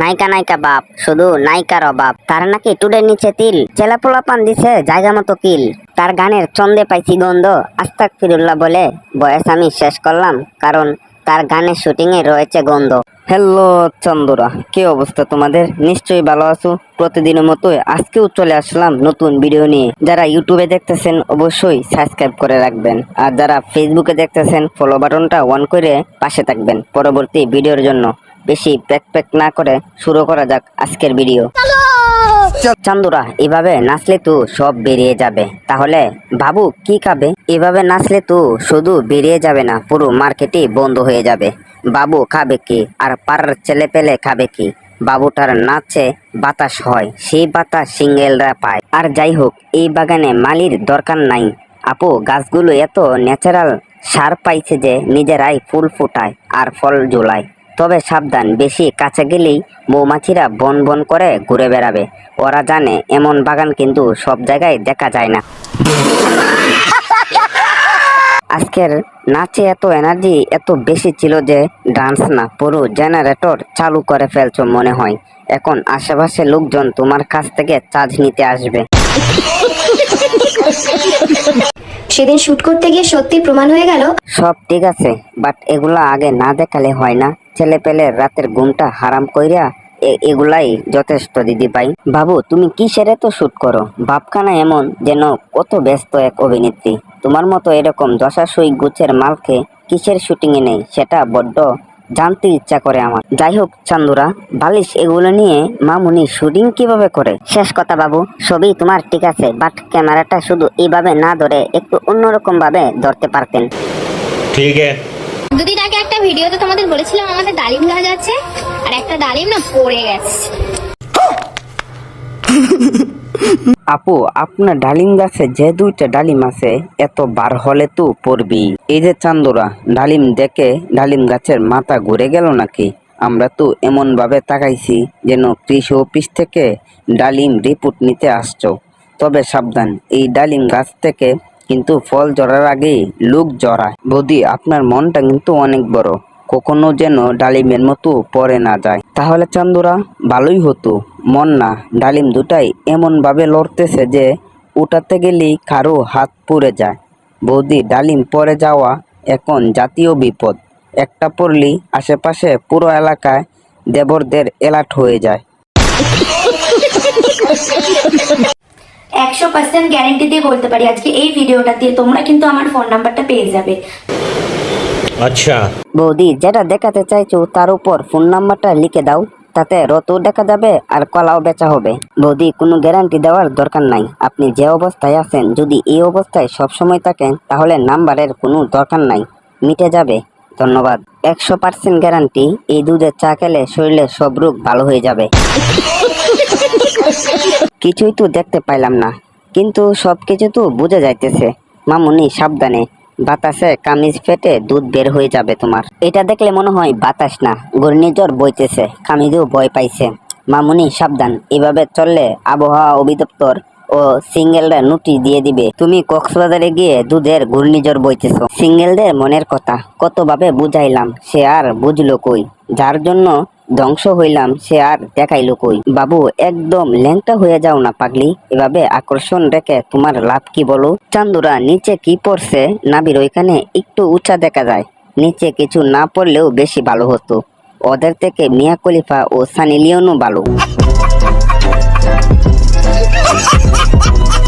নায়িকা নায়িকা বাপ, শুধু নায়িকার অভাব। তার নাকি টুডের নিচে তিল চেলাপোলা পান দিছে জায়গা মতো কিল। তার গানের চন্দে পাইছি গন্ধ আস্তাক ফিরুল্লাহ বলে বয়স আমি শেষ করলাম, কারণ তার গানের শুটিং এ রয়েছে গন্ধ। হ্যালো চন্দরা, কি অবস্থা তোমাদের? নিশ্চয়ই ভালো আছো? প্রতিদিনের মতোই আজকেও চলে আসলাম নতুন ভিডিও নিয়ে। যারা ইউটিউবে দেখতেছেন, অবশ্যই সাবস্ক্রাইব করে রাখবেন। আর যারা ফেসবুকে দেখতেছেন ফলো বাটনটা অন করে পাশে থাকবেন, পরবর্তী ভিডিওর জন্য। বেশি প্যাক প্যাক না করে শুরু করা যাক আজকের ভিডিও। চান্দুরা এভাবে নাচলে তো সব বেরিয়ে যাবে। তাহলে বাবু কি খাবে? এভাবে নাচলে তো শুধু বেরিয়ে যাবে না পুরো মার্কেটই বন্ধ হয়ে যাবে। বাবু খাবে কি? আর পাড়ার ছেলে পেলে খাবে কি? বাবুটার নাচে বাতাস হয় সেই বাতাস সিঙ্গেলরা পায়। আর যাই হোক এই বাগানে মালির দরকার নাই। আপু গাছগুলো এত ন্যাচারাল সার পাইছে যে নিজেরাই ফুল ফুটায় আর ফল ঝোলায়। তবে সাবধান বেশি কাছে গেলেই মৌমাছিরা বন বন করে ঘুরে বেড়াবে। ওরা জানে এমন বাগান কিন্তু সব জায়গায় দেখা যায় না। আজকের নাচে এত এনার্জি এত বেশি ছিল যে ডান্স না পুরো জেনারেটর চালু করে ফেলছো মনে হয়। এখন আশেপাশে লোকজন তোমার কাছ থেকে চার্জ নিতে আসবে। সেদিন শুট করতে গিয়ে সত্যি প্রমাণ হয়ে গেল। সব ঠিক আছে বাট এগুলা আগে না দেখালে হয় না। ছেলে পেলে রাতের ঘুমটা হারাম কইরা এগুলাই যথেষ্ট দিদি ভাই। বাবু, তুমি কিসের তো শ্যুট করো? বাপখানা এমন যেন কত ব্যস্ত এক অভিনেত্রী। তোমার মতো এরকম দশাশই গুছের মালকে কিসের শুটিংয়ে নেই, সেটা বড্ড জানতে ইচ্ছা করে আমার। যাই হোক, চান্দুরা, বালিশ এগুলো নিয়ে মামুনি শুটিং কীভাবে করে? শেষ কথা বাবু সবই তোমার ঠিক আছে, বাট ক্যামেরাটা শুধু এইভাবে না ধরে একটু অন্যরকম ভাবে ধরতে পারতেন। ঠিক আছে। দুদিন আগে একটা ভিডিওতে তোমাদের বলেছিলাম আমাদের ডালিম গাছ আছে, আর একটা ডালিম না পড়ে গেছে। আপু, আপনার ডালিম গাছে যে দুইটা ডালিম আছে, এত বার হলে তো পড়বি। এই যে চান্দুরা, ডালিম দেখে ডালিম গাছের মাথা ঘুরে গেল নাকি? আমরা তো এমন ভাবে তাকাইছি যেন কৃষি অফিস থেকে ডালিম রিপোর্ট নিতে আসছো। তবে সাবধান, এই ডালিম গাছ থেকে কিন্তু ফল জড়ার আগেই লুক জড়ায়। বৌদি, আপনার মনটা কিন্তু অনেক বড়। কখনো যেন ডালিমের মতো পড়ে না যায়। তাহলে চান্দুরা, ভালোই হতো। মন না, ডালিম দুটাই এমনভাবে লড়তেছে যে উঠাতে গেলেই কারও হাত পুড়ে যায়। বৌদি, ডালিম পরে যাওয়া এখন জাতীয় বিপদ। একটা পড়লেই আশেপাশে পুরো এলাকায় দেবরদের এলাট হয়ে যায়। একশো পার্সেন্ট গ্যারেন্টি দিয়ে বলতে পারি আজকে এই ভিডিওটা দিয়ে তোমরা কিন্তু আমার ফোন নাম্বারটা পেয়ে যাবে। আচ্ছা। বৌদি যেটা দেখাতে চাইছো তার উপর ফোন নাম্বারটা লিখে দাও তাতে রতও দেখা যাবে আর কলাও বেচা হবে। বৌদি কোনো গ্যারান্টি দেওয়ার দরকার নাই। আপনি যে অবস্থায় আছেন যদি এই অবস্থায় সবসময় থাকেন তাহলে নাম্বারের কোনো দরকার নাই। মিটে যাবে। ধন্যবাদ। একশো পার্সেন্ট গ্যারান্টি এই দুধের চা খেলে শরীরের সব রোগ ভালো হয়ে যাবে। কিছুই তো দেখতে পাইলাম না। কিন্তু সবকিছু তো বুঝে যাইতেছে। মামুনি, সাবধানে। বাতাসে কামিজ ফেটে দুধ বের হয়ে যাবে তোমার। এটা দেখলে মনে হয় বাতাস না, ঘূর্ণিঝড় বইতেছে, কামিজও ভয় পাইছে। মামুনি, সাবধান। এভাবে চললে আবহাওয়া অধিদপ্তর ও সিঙ্গেলরা নোটিশ দিয়ে দিবে, তুমি কক্সবাজারে গিয়ে দুধের ঘূর্ণিঝড় বইতেছো। সিঙ্গেলদের মনের কথা, কতভাবে বুঝাইলাম, সে আর বুঝলো কই? যার জন্য ধ্বংস হইলাম, সে আর দেখাইল কই? বাবু, একদম ল্যাংটা হয়ে যাও না পাগলি। এভাবে আকর্ষণ রেখে তোমার লাভ কি বলো? চান্দুরা নিচে কি পড়ছে? নাবির ওইখানে একটু উঁচা দেখা যায়। নিচে কিছু না পড়লেও বেশি ভালো হতো। ওদের থেকে মিয়া কলিফা ও সানি লিওনও ভালো।